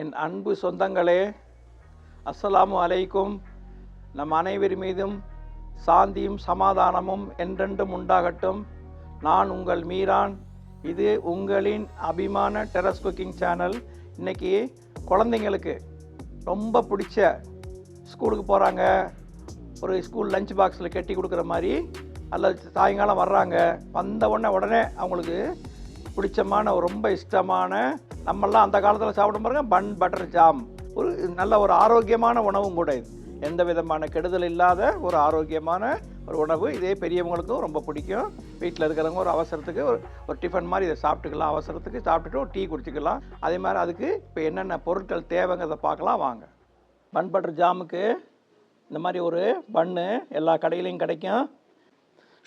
என் அன்பு சொந்தங்களே அஸ்ஸலாமு அலைக்கும். நம் அனைவர் மீதும் சாந்தியும் சமாதானமும் என்றென்றும் உண்டாகட்டும். நான் உங்கள் மீரான். இது உங்களின் அபிமான டெரஸ் குக்கிங் சேனல். இன்றைக்கி குழந்தைங்களுக்கு ரொம்ப பிடிச்ச ஸ்கூலுக்கு போகிறாங்க ஒரு ஸ்கூல் லஞ்ச் பாக்ஸில் கட்டி கொடுக்குற மாதிரி அல்லது சாயங்காலம் வர்றாங்க. வந்த உடனே உடனே அவங்களுக்கு பிடிச்சமான ரொம்ப இஷ்டமான நம்மெல்லாம் அந்த காலத்தில் சாப்பிடும் பாருங்க பன் பட்டர் ஜாம் ஒரு நல்ல ஒரு ஆரோக்கியமான உணவும் கூட இது. எந்த விதமான கெடுதல் இல்லாத ஒரு ஆரோக்கியமான ஒரு உணவு. இதே பெரியவங்களுக்கும் ரொம்ப பிடிக்கும். வீட்டில் இருக்கிறவங்க ஒரு அவசரத்துக்கு ஒரு ஒரு டிஃபன் மாதிரி இதை சாப்பிட்டுக்கலாம். அவசரத்துக்கு சாப்பிட்டுட்டு ஒரு டீ குடிச்சிக்கலாம். அதே மாதிரி அதுக்கு இப்போ என்னென்ன பொருட்கள் தேவைங்கிறத பார்க்கலாம் வாங்க. பன் பட்டர் ஜாமுக்கு இந்த மாதிரி ஒரு பன்னு எல்லா கடையிலையும் கிடைக்கும்.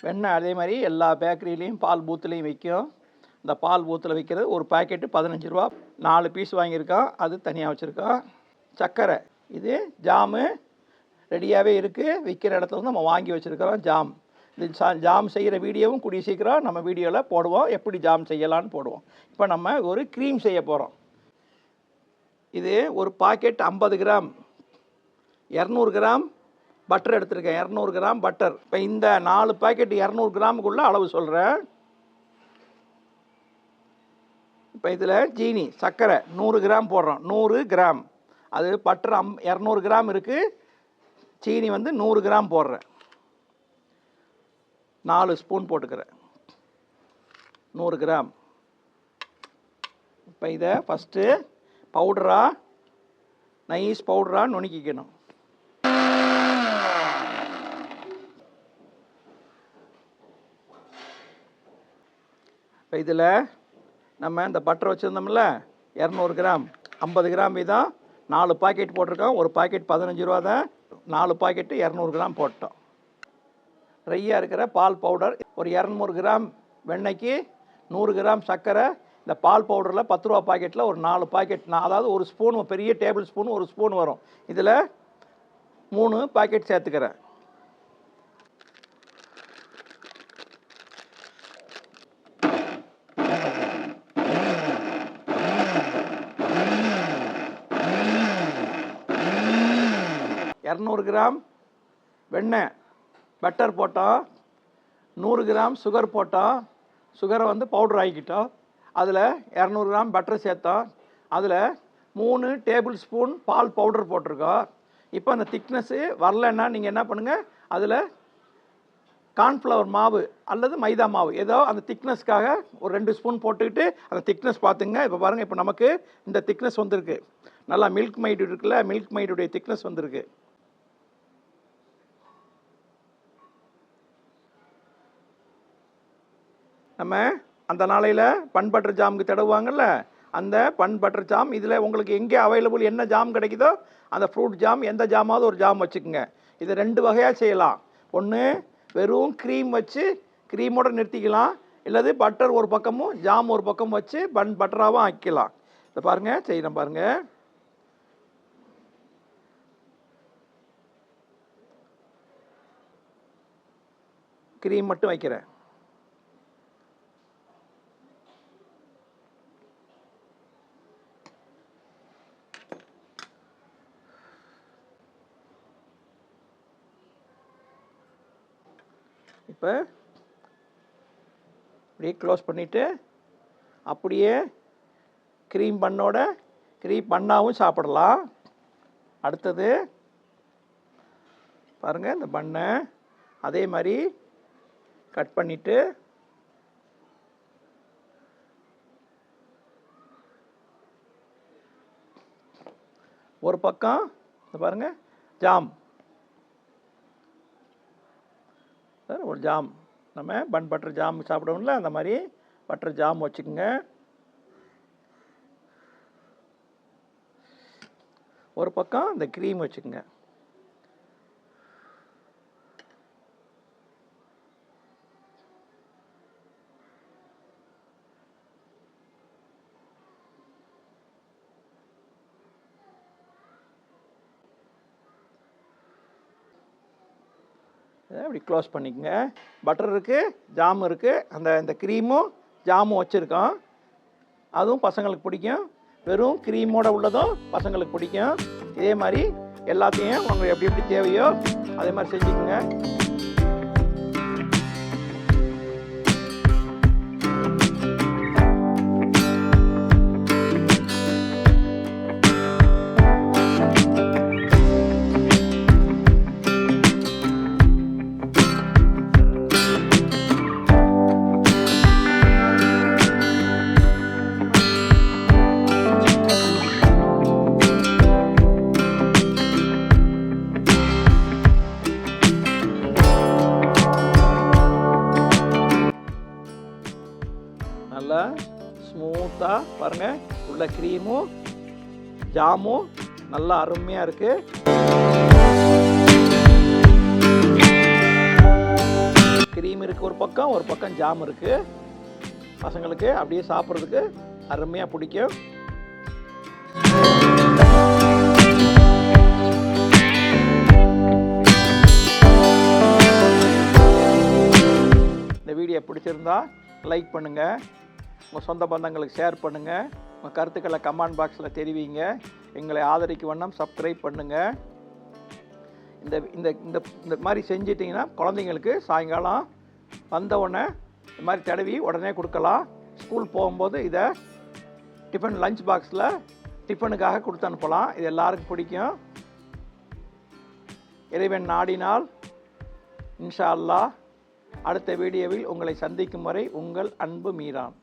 வெண்ணெய் அதே மாதிரி எல்லா பேக்கரியிலையும் பால் பூத்துலேயும் விற்கும் இந்த பால் பூத்தில் விற்கிறது ஒரு பாக்கெட்டு பதினஞ்சு ரூபா நாலு பீஸ் வாங்கியிருக்கோம் அது தனியாக வச்சுருக்கோம் சர்க்கரை இது ஜாமு ரெடியாகவே இருக்குது விற்கிற இடத்துல வந்து நம்ம வாங்கி வச்சுருக்கிறோம் ஜாம். இது சா- ஜாம் செய்கிற வீடியோவும் கூடிய சீக்கிரம் நம்ம வீடியோவில் போடுவோம். எப்படி ஜாம் செய்யலான்னு போடுவோம். இப்போ நம்ம ஒரு க்ரீம் செய்ய போகிறோம் இது ஒரு பாக்கெட் ஐம்பது கிராம் இரநூறு கிராம் பட்டர் எடுத்திருக்கேன். இரநூறு கிராம் பட்டர் இப்போ இந்த நாலு பாக்கெட் இரநூறு கிராமுக்குள்ளே அளவு சொல்கிறேன் இப்போ இதில் ஜீனி சர்க்கரை நூறு கிராம் போடுறோம். நூறு கிராம். அது பட்டர் அம் இரநூறு கிராம் இருக்குது சீனி வந்து நூறு கிராம் போடுறேன். நாலு ஸ்பூன் போட்டுக்கிறேன். நூறு கிராம். இப்போ இதை ஃபஸ்ட்டு பவுடராக நைஸ் பவுடராக நுணுக்கிக்கணும். இப்போ இதில் நம்ம இந்த பட்டர் வச்சுருந்தோம்ல இரநூறு கிராம். ஐம்பது கிராம் வீதம் நாலு பாக்கெட் போட்டிருக்கோம். ஒரு பாக்கெட் பதினஞ்சு ரூபா தான். நாலு பாக்கெட்டு இரநூறு கிராம் போட்டோம். ட்ரையாக இருக்கிற பால் பவுடர் ஒரு இரநூறு கிராம் வெண்ணெய்க்கு நூறு கிராம் சர்க்கரை. இந்த பால் பவுடரில் பத்து ரூபா பாக்கெட்டில் ஒரு நாலு பாக்கெட் நான் அதாவது ஒரு ஸ்பூன் பெரிய டேபிள் ஸ்பூன் ஒரு ஸ்பூன் வரும். இதில் மூணு பாக்கெட் சேர்த்துக்கிறேன். இரநூறு கிராம் வெண்ணெய் பட்டர் போட்டோம் நூறு கிராம் சுகர் போட்டோம் சுகரை வந்து பவுடர் ஆக்கிட்டோம் அதில் இரநூறு கிராம் பட்டர் சேர்த்தோம் அதில் மூணு டேபிள் ஸ்பூன் பால் பவுடர் போட்டிருக்கோம் இப்போ அந்த திக்னஸ்ஸு வரலன்னா நீங்கள் என்ன பண்ணுங்கள் அதில் கார்ன்ஃப்ளவர் மாவு அல்லது மைதா மாவு ஏதோ அந்த திக்னஸ்க்காக ஒரு ரெண்டு ஸ்பூன் போட்டுக்கிட்டு அந்த திக்னஸ் பார்த்துங்க. இப்போ பாருங்கள் இப்போ நமக்கு இந்த திக்னஸ் வந்திருக்கு. நல்லா மில்க் மைடு இருக்குல்ல மில்க் மைடுடைய திக்னஸ் வந்திருக்கு. நம்ம அந்த நாளையில் பன் பட்டர் ஜாமுக்கு தடவுவாங்கல்ல அந்த பன் பட்டர் ஜாம் இதில் உங்களுக்கு எங்கே அவைலபிள் என்ன ஜாம் கிடைக்குதோ அந்த ஃப்ரூட் ஜாம் எந்த ஜாமாவது ஒரு ஜாம் வச்சுக்கோங்க. இது ரெண்டு வகையாக செய்யலாம். ஒன்று வெறும் க்ரீம் வச்சு க்ரீமோடு நிறுத்திக்கலாம். இல்லது பட்டர் ஒரு பக்கமும் ஜாம் ஒரு பக்கம் வச்சு பன் பட்டராகவும் ஆக்கிக்கலாம். இதை பாருங்கள் செய்யணும் பாருங்கள் க்ரீம் மட்டும் வைக்கிறேன். இப்போ அப்படியே க்ளோஸ் பண்ணிவிட்டு அப்படியே க்ரீம் பண்ணோட க்ரீம் பண்ணாவும் சாப்பிடலாம். அடுத்தது பாருங்கள் இந்த பண்ணை அதே மாதிரி கட் பண்ணிவிட்டு ஒரு பக்கம் இந்த பாருங்கள் ஜாம். ஒரு ஜாம். நம்ம பன் பட்டர் ஜாம் சாப்பிடுவோம்ல அந்த மாதிரி பட்டர் ஜாம் வச்சுக்கோங்க. ஒரு பக்கம் இந்த க்ரீம் வச்சுக்கோங்க. இப்படி க்ளோஸ் பண்ணிக்கங்க. பட்டர் இருக்குது ஜாம் இருக்குது அந்த இந்த க்ரீமும் ஜாமும் வச்சுருக்கோம். அதுவும் பசங்களுக்கு பிடிக்கும். வெறும் க்ரீமோட உள்ளதும் பசங்களுக்கு பிடிக்கும். இதே மாதிரி எல்லாத்தையும் உங்களுக்கு எப்படி எப்படி தேவையோ அதே மாதிரி செஞ்சுக்கோங்க. நல்லா ஸ்மூத்தாக பாருங்கள் உள்ள க்ரீமும் ஜாமும் நல்லா அருமையாக இருக்குது க்ரீம் இருக்குது ஒரு பக்கம் ஒரு பக்கம் ஜாம் இருக்குது பசங்களுக்கு அப்படியே சாப்பிட்றதுக்கு அருமையாக பிடிக்கும். இந்த வீடியோ பிடிச்சிருந்தா லைக் பண்ணுங்கள் உங்கள் சொந்த பந்தங்களுக்கு ஷேர் பண்ணுங்கள் உங்கள் கருத்துக்களை கமெண்ட் பாக்ஸில் தெரிவிங்க. எங்களை ஆதரிக்க வண்ணம் சப்ஸ்கிரைப் பண்ணுங்கள் இந்த இந்த இந்த இந்த மாதிரி செஞ்சிட்டிங்கன்னா குழந்தைங்களுக்கு சாயங்காலம் வந்தவுடனே இந்த மாதிரி தடவி உடனே கொடுக்கலாம். ஸ்கூல் போகும்போது இதை டிஃபன் லஞ்ச் பாக்ஸில் டிஃபனுக்காக கொடுத்து அனுப்பலாம். இது எல்லாருக்கும் பிடிக்கும். இறைவன் நாடினால் இன்ஷா அல்லாஹ் அடுத்த வீடியோவில் உங்களை சந்திக்கும் வரை உங்கள் அன்பு மீரான்.